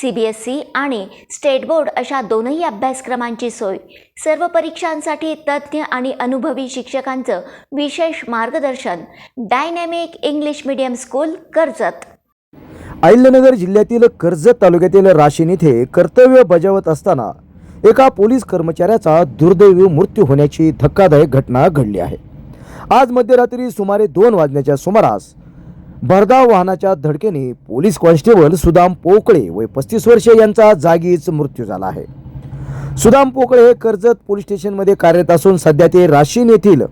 C B S C आणि state board अशा दोनही अभ्यासक्रमांची सोय. सर्व परीक्षांसाठी तज्ज्ञ आणि अनुभवी शिक्षकांचं विशेष मार्गदर्शन dynamic English medium school Karjat. Ahilyanagar जिल्ह्यातील कर्जत तालुक्यातील राशीन येथे कर्तव्य बजावत असताना एका पोलीस कर्मचाऱ्याचा दुर्दैवी मृत्यू होण्याची धक्कादायक घटना घडली आहे. आज मध्यरात्री सुमारे दोन वाजण्याच्या सुमारास भरधाव वाहनाच्या धडकेने पोलीस कॉन्स्टेबल सुदाम पोकळे वय पस्तीस वर्षे यांचा जागीच मृत्यू झाला आहे. सुदाम पोकळे हे कर्जत पोलीस स्टेशनमध्ये कार्यरत असून सध्या ते राशीन येथील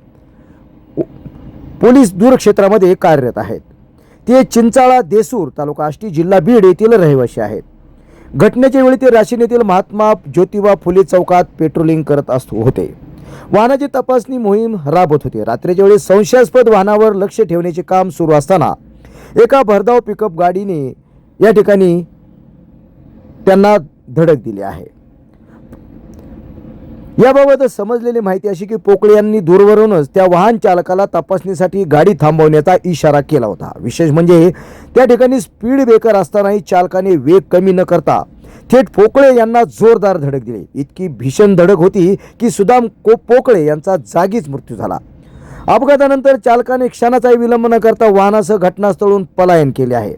पोलीस दूरक्षेत्रामध्ये कार्यरत आहेत. ते चिंचाळा देसूर तालुका आष्टी जिल्हा बीड येथील रहिवासी आहेत. घटनेच्या वेळी ते राशीन येथील महात्मा ज्योतिबा फुले चौकात पेट्रोलिंग करत असत होते. वाहनाची तपासणी मोहीम राबवत होते. रात्रीच्या वेळी संशयास्पद वाहनावर लक्ष ठेवण्याचे काम सुरू असताना एका भरधाव पिकअप गाडीने या ठिकाणी त्यांना धडक दिली आहे. याबाबत समजलेली माहिती अशी की पोकळे यांनी दूरवरूनच त्या वाहन चालकाला तपासणीसाठी गाडी थांबवण्याचा इशारा केला होता. विशेष म्हणजे त्या ठिकाणी स्पीड ब्रेकर असतानाही चालकाने वेग कमी न करता थेट पोकळे यांना जोरदार धडक दिली. इतकी भीषण धडक होती की सुदाम को पोकळे यांचा जागीच मृत्यू झाला. अपघातानंतर चालकाने क्षणाचाही विलंब न करता वाहनासह घटनास्थळून पलायन केले आहे.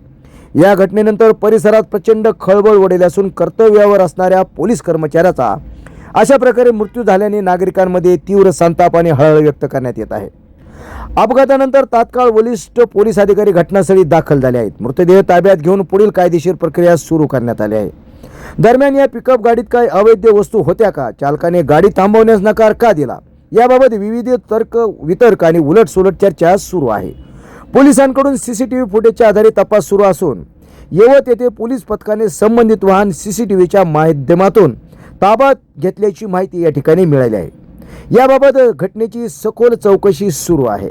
या घटनेनंतर परिसरात प्रचंड खळबळ उडेली असून कर्तव्यावर असणाऱ्या पोलीस कर्मचाऱ्याचा अशा प्रकारे मृत्यू झाल्याने नागरिकांमध्ये तीव्र संताप आणि हळहळ व्यक्त करण्यात येत आहे. अपघातानंतर तात्काळ वरिष्ठ पोलीस अधिकारी घटनास्थळी दाखल झाले आहेत. मृतदेह ताब्यात घेऊन पुढील कायदेशीर प्रक्रिया सुरू करण्यात आली आहे. दरम्यान या पिकअप गाडीत काही अवैध वस्तू होत्या का? चालकाने गाडी थांबवण्यास नकार का दिला? याबाबत विविध तर्क वितर्क आणि उलटसुलट चर्चा सुरू आहे. पोलिसांकडून सी सी टी व्ही फुटेजच्या आधारे तपास सुरू असून यवत येथे पोलीस पथकाने संबंधित वाहन सी सी टी व्हीच्या माध्यमातून ताब्यात घेतल्याची माहिती या ठिकाणी मिळाली आहे. याबाबत घटनेची सखोल चौकशी सुरू आहे.